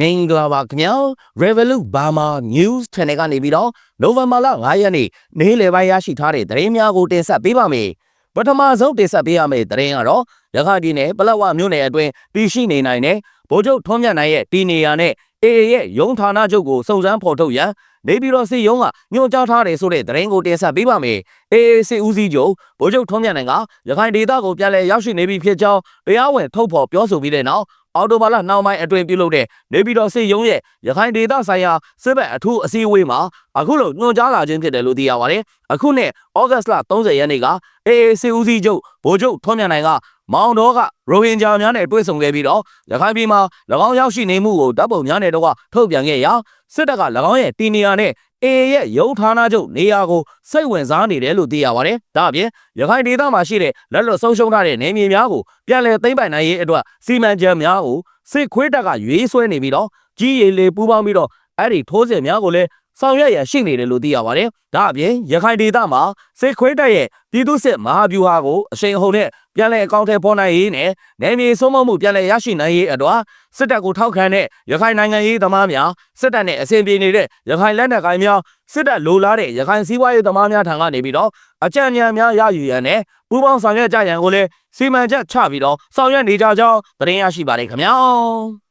မင်္ဂလာပါခင်ဗျာ Revolut Burma News Channel ကနေပြီးတော့နိုဝင်ဘာလ9ရက်နေ့နေ့လယ်ပိုင်းရရှိထားတဲ့သတင်းများကိုတင်ဆက်ပေးပါမယ်ပထမဆုံးတင်ဆက်ပေးရမယ့်သတင်းကတော့ရခိုင်ပြည်နယ်ပလက်ဝမြို့နယ်အတွင်းတည်ရှိနေနိုင်တဲ့ဗိုလ်ချုပ်ထွန်းမြတ်နိုင်ရဲ့တီနေယာနဲ့ AA ရဲ့ရုံးဌာနချုပ်ကိုစုံစမ်းဖော်ထုတ်ရန်နေပြည်တော်စီရုံးကညွှန်ကြားထားတယ်ဆိုတဲ့သတင်းကိုတင်ဆက်ပေးပါမယ်။ AA စစ်ဦးစီးချုပ်ဗိုလ်ချုပ်ထွန်းမြတ်နိုင်ကရခိုင်ဒေသကိုပြန်လည်ရောက်ရှိနေပြီဖြစ်ကြောင်းတရားဝင်ထုတ်ဖော်ပြောဆိုပြီးတဲ့နောက် အော်တိုဘာလနှောင်းပိုင်းအတွင်းပြုလုပ်တဲ့နေပြည်တော်စစ်ရုံးရဲ့ရခိုင်ဒေသဆိုင်ရာစစ်ဘက်အထူးအစည်းအဝေးမှာအခုလိုညွှန်ကြားလာခြင်းဖြစ်တယ်လို့သိရပါတယ်။အခုနှစ်ဩဂတ်စ်လ30ရက်နေ့က AA စစ်ဦးစီးချုပ်ဗိုလ်ချုပ်ထွန်းမြတ်နိုင်ကမောင်တော်ကရိုဟင်ဂျာများနဲ့တွေ့ဆုံခဲ့ပြီးတော့ရခိုင်ပြည်မှာ၎င်းရောက်ရှိနေမှုကိုတပ်ပုံများနဲ့တော့ထုတ်ပြန်ခဲ့ရာစစ်တပ်က၎င်းရဲ့တီနီယာနဲ့ AA ရဲ့ရုံးဌာနချုပ်နေရာကိုစိတ်ဝင်စားနေတယ်လို့သိရပါတယ်။ဒါအပြင်ရခိုင်ဒေသမှာရှိတဲ့လက်လွတ်ဆုံးရှုံးထားတဲ့နေမြေများကိုပြန်လည်သိမ်းပိုက်နိုင်ရေးအတွက်စီမံချက်များကိုစစ်ခွေးတပ်ကရွေးဆွဲနေပြီးတော့ကြီးရီလေးပူးပေါင်းပြီးတော့အဲ့ဒီထိုးစစ်များကိုလည်း ဆောင်ရွက်ရရှိနေတယ်လို့သိရပါတယ်။ဒါအပြင်ရခိုင်ဒေသမှာစစ်ခွေးတပ်ရဲ့ပြည်သူစစ်မဟာဗျူဟာကိုအရှိန်အဟုန်နဲ့ပြန်လည်အကောင့်ထဲပေါ်နိုင်ရေးနဲ့နယ်မြေဆုံးမမှုပြန်လည်ရရှိနိုင်ရေးအတွက်စစ်တပ်ကိုထောက်ခံတဲ့ရခိုင်နိုင်ငံရေးသမားများစစ်တပ်နဲ့အစဉ်ပြေနေတဲ့ရခိုင်လက်နက်ကိုင်များစစ်တပ်လိုလားတဲ့ရခိုင်စီးပွားရေးသမားများထံကနေပြီးတော့အကြံဉာဏ်များရယူရန်နဲ့ပူးပေါင်းဆောင်ရွက်ကြရန်ကိုလည်းစီမံချက်ချပြီးတော့ဆောင်ရွက်နေကြကြောင်းသတင်းရရှိပါတယ်ခင်ဗျာ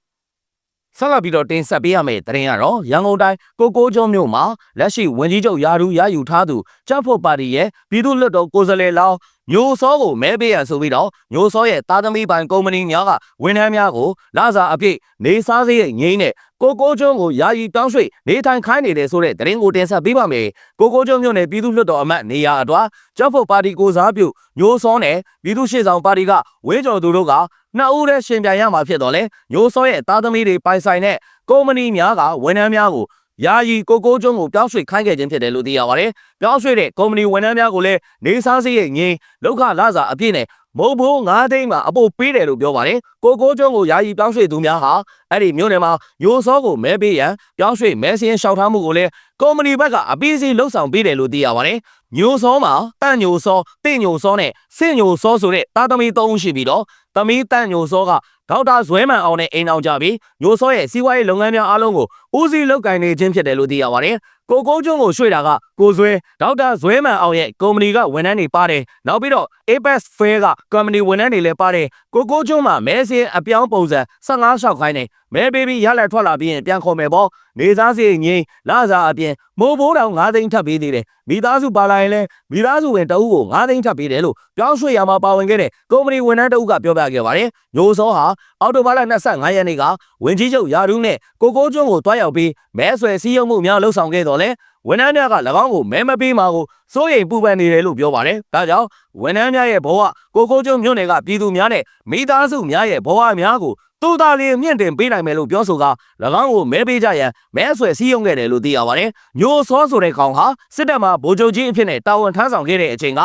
ဆက်လက်ပြီးတော့တင်ဆက်ပေးရမယ့်သတင်းကတော့ရန်ကုန်တိုင်းကိုကိုကျွန်းမြို့မှာလက်ရှိဝန်ကြီးချုပ်ယာဒူရယူထားသူကျန်းဖို့ပါတီရဲ့ပြည်သူ့လွှတ်တော်ကိုယ်စားလှယ်လောင်း မျိုးစောကိုမဲပေးရန်ဆိုပြီးတော့မျိုးစောရဲ့တာသမီပိုင်ကုမ္ပဏီများကဝန်ထမ်းများကိုလာစာအပြည့်နေစားစေးငိမ့်နဲ့ကိုကိုကျွန်းကိုယာယီတောင်းရွှေ့နေထိုင်ခိုင်းနေတယ်ဆိုတဲ့သတင်းကိုတင်ဆက်ပေးပါမယ်ကိုကိုကျွန်းမြို့နယ်ပြည်သူ့လွှတ်တော်အမတ်နေရာအတွာကျောက်ဖို့ပါတီကိုစားပြုမျိုးစောနဲ့ပြည်သူ့ရှေ့ဆောင်ပါတီကဝင်းကျော်သူတို့ကနှစ်ဦးတည်းရှင်ပြိုင်ရမှာဖြစ်တော့လေမျိုးစောရဲ့တာသမီတွေပိုင်ဆိုင်တဲ့ကုမ္ပဏီများကဝန်ထမ်းများကို ယာယီကိုကိုကျွန်းကိုပြောင်းရွှေ့ခိုင်းခဲ့ခြင်းဖြစ်တယ်လို့သိရပါတယ်။ပြောင်းရွှေ့တဲ့ကုမ္ပဏီဝန်ထမ်းများကိုလည်းနေစားစည်းရဲ့ငင်းလောက်ခလာစာအပြည့်နဲ့ မုံဘိုး9သိန်းမှာအပို့ပေးတယ်လို့ပြောပါတယ်။ကိုကိုကျွန်းကိုယာယီပြောင်းရွှေ့သူများဟာအဲ့ဒီမြို့နယ်မှာယိုစောကိုမဲပေးရန်ပြောင်းရွှေ့မဲစင်းလျှောက်ထားမှုကိုလည်းကုမ္ပဏီဘက်ကအပီးစီလှုပ်ဆောင်ပေးတယ်လို့သိရပါတယ်။ညိုစောမှာတန့်ညိုစောတင့်ညိုစောနဲ့စင့်ညိုစောဆိုတဲ့တာသမီ၃ဦးရှိပြီးတော့သမီးတန့်ညိုစောကဒေါက်တာဇွဲမန်အောင်နဲ့အိမ်အောင်ကြပြီးညိုစောရဲ့စီးပွားရေးလုပ်ငန်းများအားလုံးကိုဦးစီးလုပ်ကိုင်နေခြင်းဖြစ်တယ်လို့သိရပါတယ်။ ကိုကိုကျွန်းကိုရွှေ့တာကကိုဇွဲဒေါက်တာဇွဲမန်အောင်ရဲ့ကုမ္ပဏီကဝန်ထမ်းတွေပါတယ်။နောက်ပြီးတော့ Apex Fair ကကုမ္ပဏီဝန်ထမ်းတွေလည်းပါတယ်။ကိုကိုကျွန်းမှာမဲစင်းအပြောင်းပုံစံ15လျှောက်ခိုင်းနေ မဲပေးပြီးရလက်ထွက်လာပြီးရင်ပြန်ခေါ်မယ်ပေါ့။နေသားစီငင်းလာစားအပြင်မိုးဘိုးတောင်9သိန်းထပ်ပေးသေးတယ်။မိသားစုပါလာရင်လည်းမိသားစုဝင်တအုပ်ကို9သိန်းထပ်ပေးတယ်လို့ပြောင်းရွှေ့ရမှာပါဝင်ခဲ့တဲ့ကုမ္ပဏီဝန်ထမ်းတအုပ်ကပြောပြခဲ့ပါတယ်။ညိုစောဟာအော်တိုဘာလ25ရက်နေ့ကဝင်ကြီးချုပ်ယာဒူးနဲ့ကိုကိုကျွန်းကိုတွားရောက်ပြီးမဲဆွယ်စည်းရုံးမှုများလှုပ်ဆောင်ခဲ့တော်လဲဝန်ထမ်းများက၎င်းကိုမဲမပေးမှာကိုစိုးရိမ်ပူပန်နေတယ်လို့ပြောပါတယ်။ဒါကြောင့်ဝန်ထမ်းများရဲ့ဘဝကိုကိုကျွန်းမြို့နယ်ကပြည်သူများနဲ့မိသားစုများရဲ့ဘဝများကို သူသားလေးမြင့်တင်ပေးနိုင်မယ်လို့ပြောဆိုက၎င်းကိုမဲပေးကြရန်မဲဆွယ်စည်းရုံးခဲ့တယ်လို့သိရပါတယ်။ညိုစောဆိုတဲ့ကောင်ဟာစစ်တပ်မှဗိုလ်ချုပ်ကြီးအဖြစ်နဲ့တာဝန်ထမ်းဆောင်ခဲ့တဲ့အချိန်က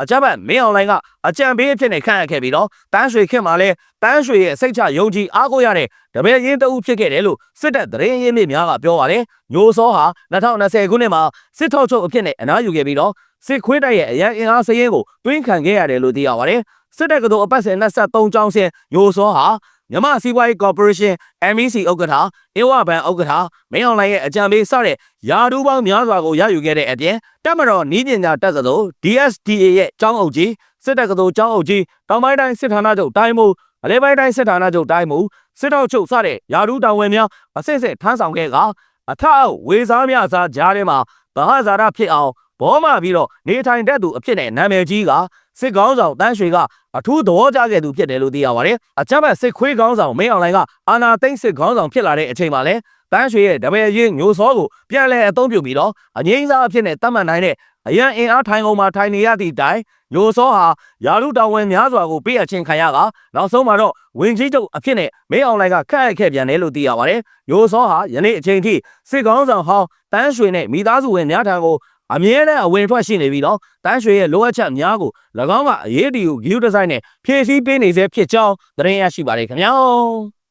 အကြမ်းဖက်မင်းအွန်လိုင်းကအကြံပေးအဖြစ်နဲ့ခန့်အပ်ခဲ့ပြီးတော့တန်းရွှေခင်မှာလဲတန်းရွှေရဲ့စိတ်ချယုံကြည်အားကိုးရတဲ့တပည့်ရင်းတအုပ်ဖြစ်ခဲ့တယ်လို့စစ်တပ်သတင်းရင်းမြစ်များကပြောပါတယ်။ညိုစောဟာ2020ခုနှစ်မှာစစ်ထောက်ချုပ်အဖြစ်နဲ့အနားယူခဲ့ပြီးတော့စစ်ခွေးတိုက်ရဲ့အရန်အင်အားစရင်ကိုတွင်းခံခဲ့ရတယ်လို့သိရပါတယ်။စစ်တပ်ကတော့အပတ်စဉ်23ကျောင်းစဉ်ညိုစောဟာ မြမစီးပွားရေးကော်ပိုရေးရှင်း MEC ဥက္ကဋ္ဌအင်းဝဘဏ်ဥက္ကဋ္ဌမင်းအောင်လှိုင်ရဲ့အကြံပေးစတဲ့ယာဒူးပေါင်းများစွာကိုရယူခဲ့တဲ့အပြင်တက်မတော်နီးပညာတက္ကသိုလ် DSDA ရဲ့ကျောင်းအုပ်ကြီးစစ်တပ်ကသိုလ်ကျောင်းအုပ်ကြီးတောင်ပိုင်းတိုင်းစစ်ဌာနချုပ်တိုင်းမှုအလဲပိုင်းတိုင်းစစ်ဌာနချုပ်တိုင်းမှုစစ်တောက်ချုပ်စတဲ့ယာဒူးတာဝန်များအစစ်စစ်ထမ်းဆောင်ခဲ့ကအထအဝေစားများစားကြားထဲမှာဗဟာဇာရဖြစ်အောင် ဘောမပြီးတော့နေထိုင်တတ်သူအဖြစ်နဲ့နာမည်ကြီးကစစ်ကောင်းဆောင်တန်းရွှေကအထူးသဘောကျခဲ့သူဖြစ်တယ်လို့သိရပါတယ်။အကြမ်းဖက်စစ်ခွေးကောင်းဆောင်မင်းအောင်လှိုင်ကအာနာသိမ့်စစ်ကောင်းဆောင်ဖြစ်လာတဲ့အချိန်မှာလဲတန်းရွှေရဲ့တပည့်ရင်းညိုစောကိုပြန်လဲအသုံးပြုပြီးတော့အငိမ့်စားအဖြစ်နဲ့တတ်မှတ်နိုင်တဲ့အရန်အင်အားထိုင်ကုန်မှာထိုင်နေရသည့်တိုင်ညိုစောဟာယာလူတောင်ဝင်များစွာကိုပေးအပ်ခြင်းခံရကနောက်ဆုံးမှာတော့ဝင်ကြီးချုပ်အဖြစ်နဲ့မင်းအောင်လှိုင်ကခက်အပ်ခဲ့ပြန်တယ်လို့သိရပါတယ်။ညိုစောဟာယနေ့အချိန်ထိစစ်ကောင်းဆောင်ဟောင်းတန်းရွှေနဲ့မိသားစုဝင်များထံကို အမြဲတမ်းအဝင်ထွက်ရှိနေပြီးတော့တန်းရွှေရဲ့လိုအပ်ချက်များကို၎င်းကအရေးတီကို view design နဲ့ဖြည့်ဆည်းပေးနေစေဖြစ်ကြောင်းသတင်းရရှိပါတယ်ခင်ဗျာ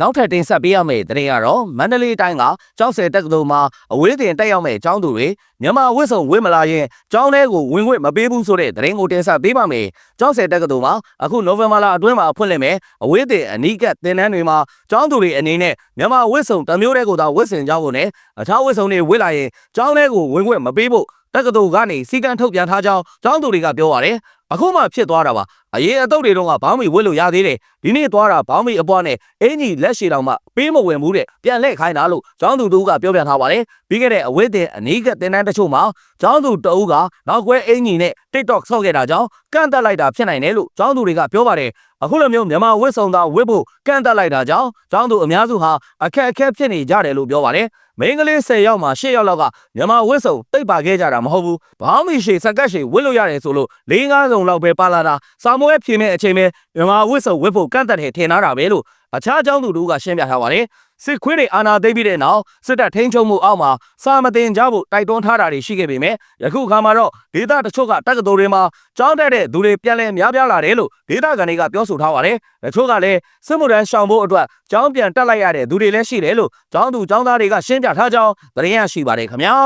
နောက်ထပ်တင်ဆက်ပေးရမယ့်သတင်းကတော့မန္တလေးတိုင်းကကျောက်ဆယ်တက္ကသိုလ်မှာအဝေးတင်တက်ရောက်မဲ့ကျောင်းသူတွေမြန်မာဝစ်စုံဝစ်မလာရင်ကျောင်းထဲကိုဝင်ခွင့်မပေးဘူးဆိုတဲ့သတင်းကိုတင်ဆက်ပေးပါမယ်။ကျောက်ဆယ်တက္ကသိုလ်မှာအခုနိုဝင်ဘာလအတွင်းမှာဖွင့်လှစ်မယ်အဝေးတင်အနီးကပ်သင်တန်းတွေမှာကျောင်းသူတွေအနေနဲ့မြန်မာဝစ်စုံတစ်မျိုးတည်းကိုသာဝစ်ဆင်ကြဖို့နဲ့အခြားဝစ်စုံတွေဝစ်လာရင်ကျောင်းထဲကိုဝင်ခွင့်မပေးဖို့တက္ကသိုလ်ကနေစီကံထုတ်ပြန်ထားကြောင်းကျောင်းသူတွေကပြောပါတယ်။အခုမှဖြစ်သွားတာပါ အရေးအတုပ်တွေတော့ကဘောင်းမီဝစ်လို့ရသေးတယ်ဒီနေ့သွားတာဘောင်းမီအပွားနဲ့အင်ကြီးလက်ရှည်တောင်မှပေးမဝင်ဘူးတဲ့ပြန်လှည့်ခိုင်းတာလို့ကျောင်းသူတို့ကပြောပြထားပါတယ်ပြီးခဲ့တဲ့အဝိတဲ့အနီးကတင်တန်းတချို့မှာကျောင်းသူတအုပ်ကနောက်ကွဲအင်ကြီးနဲ့ TikTok ဆော့ခဲ့တာကြောင့်ကန့်တက်လိုက်တာဖြစ်နိုင်တယ်လို့ကျောင်းသူတွေကပြောပါတယ်အခုလိုမျိုးမြန်မာဝစ်ဆောင်သားဝစ်ဖို့ကန့်တက်လိုက်တာကြောင့်ကျောင်းသူအများစုဟာအခက်အခဲဖြစ်နေကြတယ်လို့ပြောပါတယ်မိန်းကလေး10ယောက်မှာ10ယောက်လောက်ကမြန်မာဝစ်စုံတိတ်ပါခဲ့ကြတာမဟုတ်ဘူး။ဘောင်းမီရှည်စက်ကတ်ရှည်ဝစ်လို့ရတယ်ဆိုလို့၄၅စုံလောက်ပဲပါလာတာ။စာမိုးရဲ့ဖြေမဲ့အချိန်ပဲမြန်မာဝစ်စုံဝစ်ဖို့ကန့်တက်တယ်ထင်ထားတာပဲလို့အခြားအကြောင်းသူတို့ကရှင်းပြထားပါတယ်။စစ်ခွေးတွေအာဏာသိမ်းပြီးတဲ့နောက်စစ်တပ်ထိန်းချုပ်မှုအောက်မှာစာမတင်ကြဖို့တိုက်တွန်းထားတာတွေရှိခဲ့ပေမဲ့ယခုအခါမှာတော့ဒေသတချို့ကတက္ကသိုလ်တွေမှာကျောင်းတက်တဲ့သူတွေပြန်လည်များပြားလာတယ်လို့ဒေသခံတွေကပြောဆိုထားပါတယ်။တချို့ကလည်းစစ်မှုထမ်းရှောင်ဖို့အတွက်ကျောင်းပြန်တက်လိုက်ရတဲ့သူတွေလည်းရှိတယ်လို့ကျောင်းသူကျောင်းသားတွေကရှင်းပြထားကြောင်းသတင်းရရှိပါတယ်ခင်ဗျာ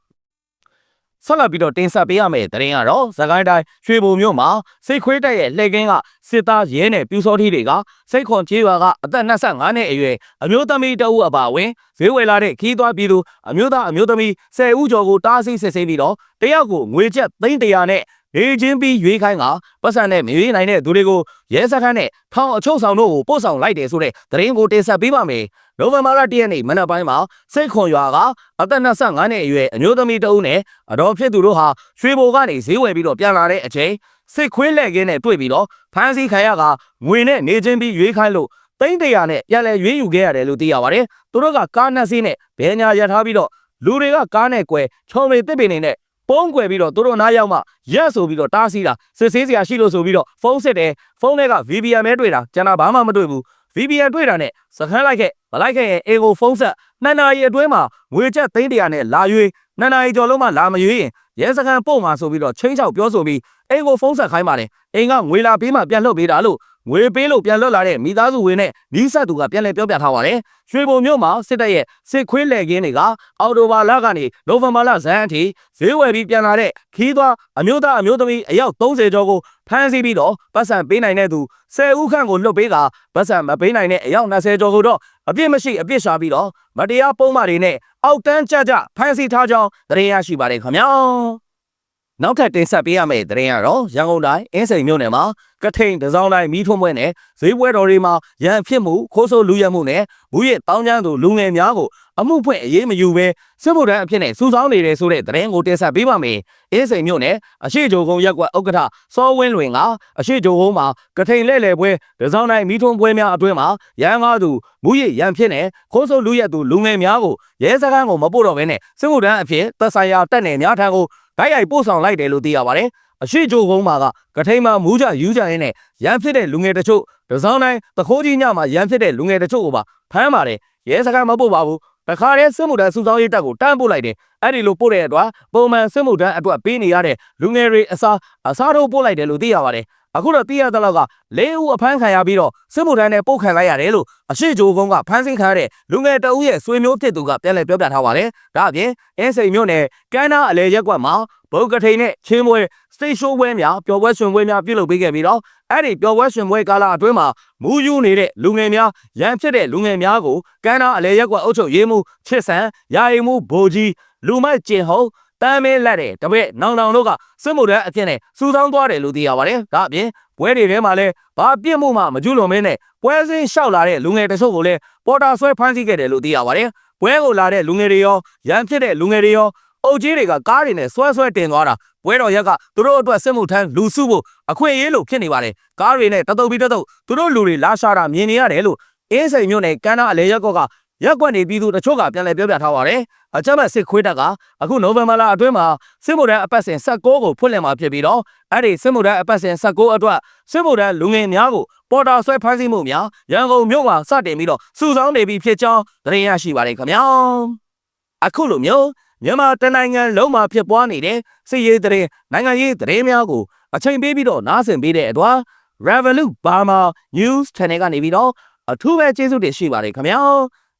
။ ဆက်လက်ပြီးတော့တင်ဆက်ပေးရမယ့်သတင်းကတော့သခိုင်းတိုင်းရွှေဘုံမြို့မှာစိတ်ခွေးတက်ရဲ့လှည့်ကင်းကစစ်သားရဲနဲ့ပြူစောထီတွေကစိတ်ခွန်ကျေးရွာကအသက်25နှစ်အရွယ်အမျိုးသမီးတဦးအပါအဝင်ဈေးဝယ်လာတဲ့ခီးသွွားပြည်သူအမျိုးသားအမျိုးသမီး10ဦးကျော်ကိုတားဆီးစစ်ဆေးပြီးတော့တယောက်ကိုငွေကျပ်300နဲ့ ဒေချင်းပြီးရွေးခိုင်းကပတ်စံနဲ့မရွေးနိုင်တဲ့သူတွေကိုရဲစခန်းနဲ့ထောင်အချုပ်ဆောင်တို့ကိုပို့ဆောင်လိုက်တယ်ဆိုတဲ့သတင်းကိုတင်ဆက်ပေးပါမယ်။နိုဝင်ဘာလ၁ရက်နေ့မနက်ပိုင်းမှာစိတ်ခွန်ရွာကအသက်25နှစ်အရွယ်အမျိုးသမီးတဦးနဲ့အတော်ဖြစ်သူတို့ဟာရွှေဘိုကနေဈေးဝယ်ပြီးတော့ပြန်လာတဲ့အချိန်စိတ်ခွေးလက်ကင်းနဲ့တွေ့ပြီးတော့ဖမ်းဆီးခံရကငွေနဲ့နေချင်းပြီးရွေးခိုင်းလို့သိန်းတရာနဲ့ပြန်လဲရွေးယူခဲ့ရတယ်လို့သိရပါတယ်။သူတို့ကကားနှစ်စီးနဲ့ဘဲညာရထားပြီးတော့လူတွေကကားနဲ့ကွယ်ချုံတွေတစ်ပင်နေနဲ့ ပုံးကွယ်ပြီးတော့သူတို့နားရောက်မှရက်ဆိုပြီးတော့တားဆီးတာစစ်ဆေးစရာရှိလို့ဆိုပြီးတော့ဖုန်းစစ်တယ်ဖုန်းထဲက VPN ပဲတွေ့တာကျန်တာဘာမှမတွေ့ဘူး VPN တွေ့တာနဲ့စခန်းလိုက်ခဲ့မလိုက်ခဲ့ရင်အေကိုဖုန်းဆက်နှစ်နာရီအတွင်းမှာငွေချက်သိန်းတရာနဲ့လာရွေးနှစ်နာရီကျော်လုံးမှလာမရွေးရင်ရဲစခန်းပို့မှာဆိုပြီးတော့ချင်းချောက်ပြောဆိုပြီးအေကိုဖုန်းဆက်ခိုင်းပါတယ်အိမ်ကငွေလာပေးမှပြန်လှုပ်ပေးတာလို့ ငွေပေးလို့ပြန်လွတ်လာတဲ့မိသားစုဝင်နဲ့နီးစပ်သူကပြန်လည်ပြောပြထားပါတယ်။ရွှေဘုံမြို့မှာစစ်တပ်ရဲ့စစ်ခွေးလေကင်းတွေကအော်တိုဘာလကနေနိုဝင်ဘာလဇန်အထိဈေးဝယ်ပြီးပြန်လာတဲ့ခီးသွွားအမျိုးသားအမျိုးသမီးအယောက်30ကျော်ကိုဖမ်းဆီးပြီးတော့ပတ်စံပေးနိုင်တဲ့သူ10ဦးခန့်ကိုလွတ်ပေးကပတ်စံမပေးနိုင်တဲ့အယောက်20ကျော်ကိုတော့အပြစ်မရှိအပြစ်ရှာပြီးတော့မတရားပုံမှန်တွေနဲ့အောက်တန်းကြကြဖမ်းဆီးထားကြောင်းသတင်းရရှိပါတယ်ခင်ဗျာ။ နောက်ထပ်တင်ဆက်ပေးရမယ့်သတင်းကတော့ရန်ကုန်တိုင်းအင်းစိန်မြို့နယ်မှာကထိန်တစောင်းတိုင်းမီးထွန်းပွဲနဲ့ဈေးပွဲတော်တွေမှာရန်ဖြစ်မှုခိုးဆိုးလူရဲမှုနဲ့မူရစ်တောင်းကျမ်းသူလူငယ်များကိုအမှုဖွင့်အရေးမယူဘဲစစ်မှုထမ်းအဖြစ်နဲ့စူးစောင်းနေတယ်ဆိုတဲ့သတင်းကိုတင်ဆက်ပေးပါမယ်။အင်းစိန်မြို့နယ်အရှိဂျိုကုန်းရက်ကွက်ဥက္ကဋ္ဌစောဝင်းလွင်ကအရှိဂျိုကုန်းမှာကထိန်လဲ့လဲပွဲတစောင်းတိုင်းမီးထွန်းပွဲများအတွင်းမှာရန်ကားသူမူရစ်ရန်ဖြစ်နဲ့ခိုးဆိုးလူရဲသူလူငယ်များကိုရဲစခန်းကိုမပို့တော့ဘဲနဲ့စစ်မှုထမ်းအဖြစ်သက်ဆိုင်ရာတက်နယ်များထံကို ဓာတ်ရိုက်ပို့ဆောင်လိုက်တယ်လို့သိရပါတယ်။အရှိဂျိုကုန်းမှာကကထိန်မှာမူးကြယူကြရင်းနဲ့ရန်ဖြစ်တဲ့လူငယ်တချို့တစောင်းတိုင်းသခိုးကြီးညမှာရန်ဖြစ်တဲ့လူငယ်တချို့ကိုပါဖမ်းပါတယ်။ရဲစခန်းမပို့ပါဘူး။တခါတည်းစစ်မှုထမ်းစုဆောင်းရေးတပ်ကိုတန်းပို့လိုက်တယ်။အဲ့ဒီလိုပို့တဲ့အတွက်ပုံမှန်စစ်မှုထမ်းအတွက်ပေးနေရတဲ့လူငယ်တွေအစားအစားတို့ပို့လိုက်တယ်လို့သိရပါတယ်။ အခုတော့သိရတဲ့လောက်က၄ဦးအဖမ်းခံရပြီးတော့စစ်မှုထမ်းနဲ့ပို့ခံလိုက်ရတယ်လို့အရှိဂျိုကုန်းကဖမ်းဆီးခံရတဲ့လူငယ်တအုပ်ရဲ့ဆွေမျိုးဖြစ်သူကပြန်လည်ပြောပြထားပါတယ်။ဒါအပြင်အင်းစိန်မြို့နယ်ကမ်းနားအလဲရက်ကွက်မှာဘုတ်ကထိန်နဲ့ချင်းမွေစတိတ်ရှိုးပွဲများပျော်ပွဲရှင်ပွဲများပြုလုပ်ပေးခဲ့ပြီးတော့အဲ့ဒီပျော်ပွဲရှင်ပွဲကာလအတွင်းမှာမူးယူနေတဲ့လူငယ်များရန်ဖြစ်တဲ့လူငယ်များကိုကမ်းနားအလဲရက်ကွက်အုပ်ချုပ်ရေးမှူးချစ်ဆန်ယာယီမှူးဘိုကြီးလူမိုက်ကျင်ဟုတ် တမ်းမင်းလက်တဲ့တပည့်နောင်နောင်တို့ကစစ်မှုထမ်းအဖြစ်နဲ့စူဆောင်းသွားတယ်လို့သိရပါတယ်။ဒါအပြင်ပွဲတွေထဲမှာလည်းဘာပြစ်မှုမှမကျူးလွန်မင်းနဲ့ပွဲစင်းလျှောက်လာတဲ့လူငယ်တချို့ကိုလည်းပေါ်တာဆွဲဖမ်းဆီးခဲ့တယ်လို့သိရပါတယ်။ပွဲကိုလာတဲ့လူငယ်တွေရောရန်ဖြစ်တဲ့လူငယ်တွေရောအုပ်ကြီးတွေကကားတွေနဲ့ဆွဲဆွဲတင်သွားတာပွဲတော်ရက်ကသူတို့အတွက်စစ်မှုထမ်းလူစုဖို့အခွင့်အရေးလို့ဖြစ်နေပါတယ်။ကားတွေနဲ့တတုပ်ပြီးတတုပ်သူတို့လူတွေလာရှာတာမြင်နေရတယ်လို့အင်းစိန်မြို့နယ်ကမ်းနားအလဲရက်ကော့က ရက်ကွက်နေပြည်သူတချို့ကပြန်လည်ပြောပြထားပါတယ်။အကြမ်းဖက်စစ်ခွေးတပ်ကအခုနိုဝင်ဘာလအတွင်းမှာစစ်မှုထမ်းအပတ်စဉ်16ကိုဖွင့်လှစ်မှာဖြစ်ပြီးတော့အဲ့ဒီစစ်မှုထမ်းအပတ်စဉ်16အတွက်စစ်မှုထမ်းလူငယ်များကိုပေါ်တာဆွဲဖမ်းဆီးမှုများရန်ကုန်မြို့မှာစတင်ပြီးတော့စုဆောင်းနေပြီဖြစ်ကြောင်းသတင်းရရှိပါတယ်ခင်ဗျာ။အခုလိုမျိုးမြန်မာတနိုင်ငံလုံးမှာဖြစ်ပွားနေတဲ့စစ်ရေးသတင်းနိုင်ငံရေးသတင်းများကိုအချိန်ပေးပြီးတော့နားဆင်ပေးတဲ့အတွက် Revolut Burma News Channel ကနေပြီးတော့အထူးပဲကျေးဇူးတင်ရှိပါတယ်ခင်ဗျာ